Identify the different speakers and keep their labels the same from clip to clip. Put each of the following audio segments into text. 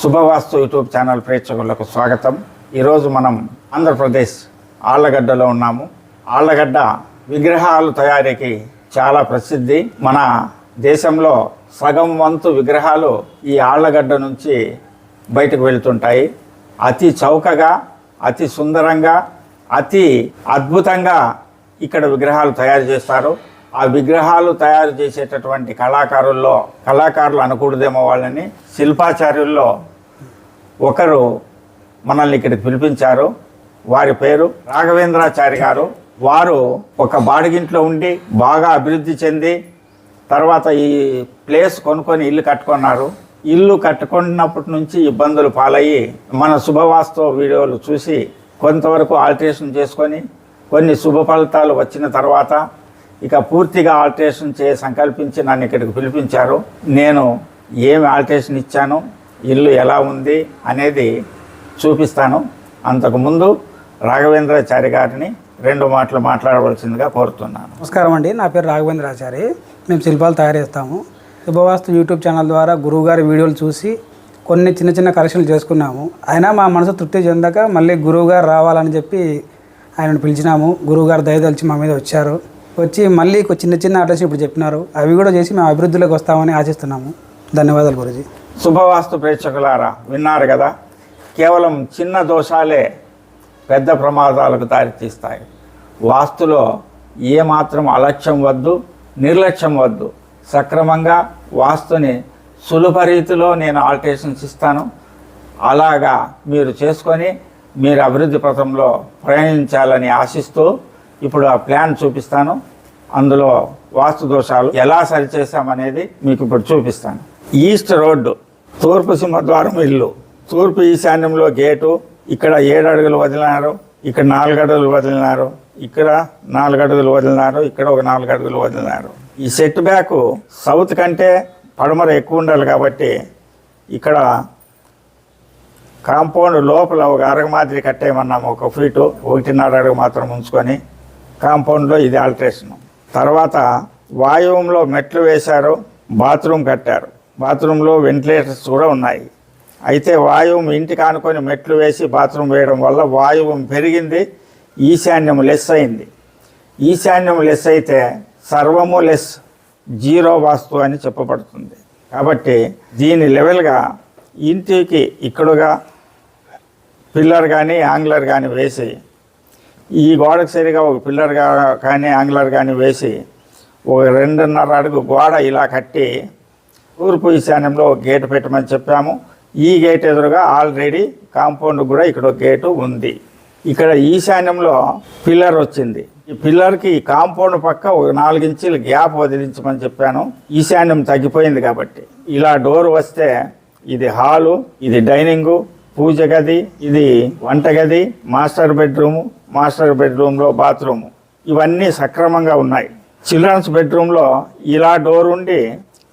Speaker 1: శుభవాస్తు YouTube channel ప్రేక్షకులకు స్వాగతం. ఈరోజు మనం ఆంధ్రప్రదేశ్ ఆళ్ళగడ్డలో ఉన్నాము. ఆళ్ళగడ్డ విగ్రహాలు తయారీకి చాలా ప్రసిద్ధి. మన దేశంలో సగం వంతు విగ్రహాలు ఈ ఆళ్ళగడ్డ నుంచి బయటకు వెళ్తుంటాయి. అతి చౌకగా అతి సుందరంగా అతి అద్భుతంగా ఇక్కడ విగ్రహాలు తయారు చేస్తారు. ఆ విగ్రహాలు తయారు చేసేటటువంటి కళాకారుల్లో కళాకారులు అనకూడదేమో వాళ్ళని శిల్పాచార్యుల్లో ఒకరు మనల్ని ఇక్కడికి పిలిపించారు. వారి పేరు రాఘవేంద్రాచారి గారు. వారు ఒక బాడిగింట్లో ఉండి బాగా అభివృద్ధి చెంది తర్వాత ఈ ప్లేస్ కొనుక్కొని ఇల్లు కట్టుకున్నారు. ఇల్లు కట్టుకున్నప్పటి నుంచి ఇబ్బందులు పాలయ్యి మన శుభవాస్తవ వీడియోలు చూసి కొంతవరకు ఆల్టరేషన్ చేసుకొని కొన్ని శుభ ఫలితాలు వచ్చిన తర్వాత ఇక పూర్తిగా ఆల్టరేషన్ చేయ సంకల్పించి నన్ను ఇక్కడికి పిలిపించారు. నేను ఏమి ఆల్టరేషన్ ఇచ్చాను? ఇల్లు ఎలా ఉంది అనేది చూపిస్తాను. అంతకుముందు రాఘవేంద్రాచారి గారిని రెండు మాటలు మాట్లాడవలసిందిగా కోరుతున్నాను.
Speaker 2: నమస్కారం అండి. నా పేరు రాఘవేంద్రాచారి. మేము శిల్పాలు తయారు చేస్తాము. శుభవాస్తు యూట్యూబ్ ఛానల్ ద్వారా గురువుగారి వీడియోలు చూసి కొన్ని చిన్న చిన్న కరెక్షన్లు చేసుకున్నాము. అయినా మా మనసు తృప్తి చెందక మళ్ళీ గురువుగారు రావాలని చెప్పి ఆయనను పిలిచినాము. గురువుగారు దయదలిచి మా మీద వచ్చారు. వచ్చి మళ్ళీ చిన్న చిన్న అడ్రస్ ఇప్పుడు చెప్పినారు. అవి కూడా చేసి మేము అభివృద్ధిలోకి వస్తామని ఆశిస్తున్నాము. ధన్యవాదాలు గురుజీ.
Speaker 1: శుభవాస్తు ప్రేక్షకులారా విన్నారు కదా? కేవలం చిన్న దోషాలే పెద్ద ప్రమాదాలకు దారితీస్తాయి. వాస్తులో ఏమాత్రం అలక్ష్యం వద్దు నిర్లక్ష్యం వద్దు. సక్రమంగా వాస్తుని సులభ రీతిలో నేను ఆల్టరేషన్స్ ఇస్తాను. అలాగా మీరు చేసుకొని మీరు అభివృద్ధి పథంలో ప్రయాణించాలని ఆశిస్తూ ఇప్పుడు ఆ ప్లాన్ చూపిస్తాను. అందులో వాస్తు దోషాలు ఎలా సరిచేసామనేది మీకు ఇప్పుడు చూపిస్తాను. ఈస్ట్ రోడ్డు తూర్పు సింహద్వారం ఇల్లు. తూర్పు ఈశాన్యంలో గేటు. ఇక్కడ ఏడు అడుగులు వదిలినారు. ఇక్కడ నాలుగు అడుగులు వదిలినారు. ఇక్కడ నాలుగు అడుగులు వదిలినారు. ఇక్కడ ఒక నాలుగు అడుగులు వదిలినారు. ఈ సెట్ బ్యాక్ సౌత్ కంటే పడమర ఎక్కువ ఉండాలి కాబట్టి ఇక్కడ కాంపౌండ్ లోపల ఒక అరగ మాదిరి కట్టేయమన్నాము. ఒక ఫీటు. ఒకటిన్నర అడుగు మాత్రం ఉంచుకొని కాంపౌండ్లో ఇది ఆల్ట్రేషన్. తర్వాత వాయువంలో మెట్లు వేశారు. బాత్రూమ్ కట్టారు. బాత్రూంలో వెంటిలేటర్స్ కూడా ఉన్నాయి. అయితే వాయువు ఇంటికి ఆనుకొని మెట్లు వేసి బాత్రూమ్ వేయడం వల్ల వాయువం పెరిగింది ఈశాన్యం లెస్ అయింది. ఈశాన్యం లెస్ అయితే సర్వము లెస్ జీరో వాస్తు అని చెప్పబడుతుంది. కాబట్టి దీని లెవెల్గా ఇంటికి ఇక్కడుగా పిల్లర్ కానీ ఆంగ్లర్ కానీ వేసి ఈ గోడకు సరిగా ఒక పిల్లర్ కానీ ఆంగ్లర్ కానీ వేసి ఒక రెండున్నర అడుగు గోడ ఇలా కట్టి తూర్పు ఈశాన్యంలో ఒక గేటు పెట్టమని చెప్పాము. ఈ గేట్ ఎదురుగా ఆల్రెడీ కాంపౌండ్ కూడా ఇక్కడ గేటు ఉంది. ఇక్కడ ఈశాన్యంలో పిల్లర్ వచ్చింది. ఈ పిల్లర్కి కాంపౌండ్ పక్క ఒక నాలుగు గ్యాప్ వదిలించమని చెప్పాను. ఈశాన్యం తగ్గిపోయింది కాబట్టి. ఇలా డోర్ వస్తే ఇది హాలు ఇది డైనింగు పూజ గది ఇది వంటగది మాస్టర్ బెడ్రూము మాస్టర్ బెడ్రూమ్లో బాత్రూము. ఇవన్నీ సక్రమంగా ఉన్నాయి. చిల్డ్రన్స్ బెడ్రూమ్లో ఇలా డోర్ ఉండి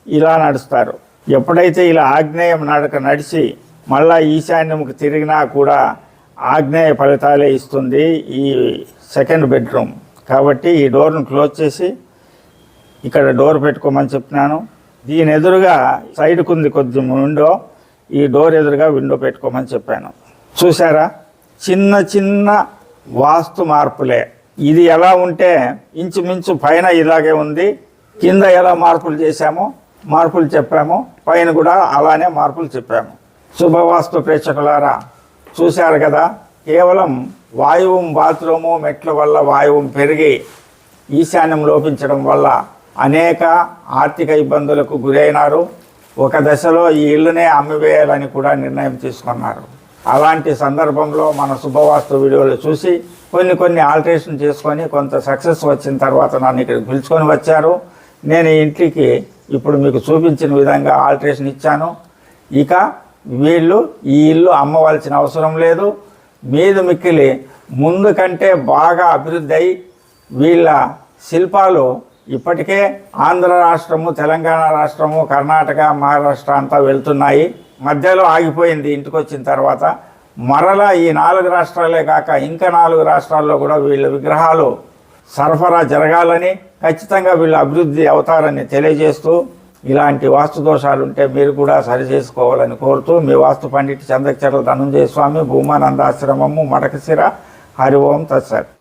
Speaker 1: ఇలా నడుస్తారు. ఎప్పుడైతే ఇలా ఆగ్నేయం నడక నడిచి మళ్ళా ఈశాన్యంకి తిరిగినా కూడా ఆగ్నేయ ఫలితాలే ఇస్తుంది ఈ సెకండ్ బెడ్రూమ్. కాబట్టి ఈ డోర్ను క్లోజ్ చేసి ఇక్కడ డోర్ పెట్టుకోమని చెప్పినాను. దీని ఎదురుగా సైడ్కుంది కొద్ది విండో ఈ డోర్ ఎదురుగా విండో పెట్టుకోమని చెప్పాను. చూసారా చిన్న చిన్న వాస్తు మార్పులే. ఇది ఎలా ఉంటే ఇంచుమించు పైన ఇలాగే ఉంది. కింద ఎలా మార్పులు చేశామో మార్పులు చెప్పాము. పైన కూడా అలానే మార్పులు చెప్పాము. శుభవాస్తు ప్రేక్షకులారా చూశారు కదా? కేవలం వాయువు బాత్రూము మెట్ల వల్ల వాయువు పెరిగి ఈశాన్యం లోపించడం వల్ల అనేక ఆర్థిక ఇబ్బందులకు గురైనారు. ఒక దశలో ఈ ఇల్లునే అమ్మివేయాలని కూడా నిర్ణయం తీసుకున్నారు. అలాంటి సందర్భంలో మన శుభవాస్తు వీడియోలు చూసి కొన్ని కొన్ని ఆల్టరేషన్ చేసుకొని కొంత సక్సెస్ వచ్చిన తర్వాత నన్ను ఇక్కడికి పిలుచుకొని వచ్చారు. నేను ఇంటికి ఇప్పుడు మీకు చూపించిన విధంగా ఆల్టరేషన్ ఇచ్చాను. ఇక వీళ్ళు ఈ ఇల్లు అమ్మవలసిన అవసరం లేదు. మీద మిక్కిలి ముందు కంటే బాగా అభివృద్ధి అయి వీళ్ళ శిల్పాలు ఇప్పటికే ఆంధ్ర రాష్ట్రము తెలంగాణ రాష్ట్రము కర్ణాటక మహారాష్ట్ర అంతా వెళ్తున్నాయి. మధ్యలో ఆగిపోయింది ఇంటికి వచ్చిన తర్వాత. మరలా ఈ నాలుగు రాష్ట్రాలే కాక ఇంకా నాలుగు రాష్ట్రాల్లో కూడా వీళ్ళ విగ్రహాలు సరఫరా జరగాలని ఖచ్చితంగా వీళ్ళు అభివృద్ధి అవుతారని తెలియజేస్తూ ఇలాంటి వాస్తు దోషాలుంటే మీరు కూడా సరి చేసుకోవాలని కోరుతూ మీ వాస్తు పండిట్ చంద్రచర్ల ధనుంజయ స్వామి భూమానంద ఆశ్రమము మడకశిర. హరి ఓం తత్సత్.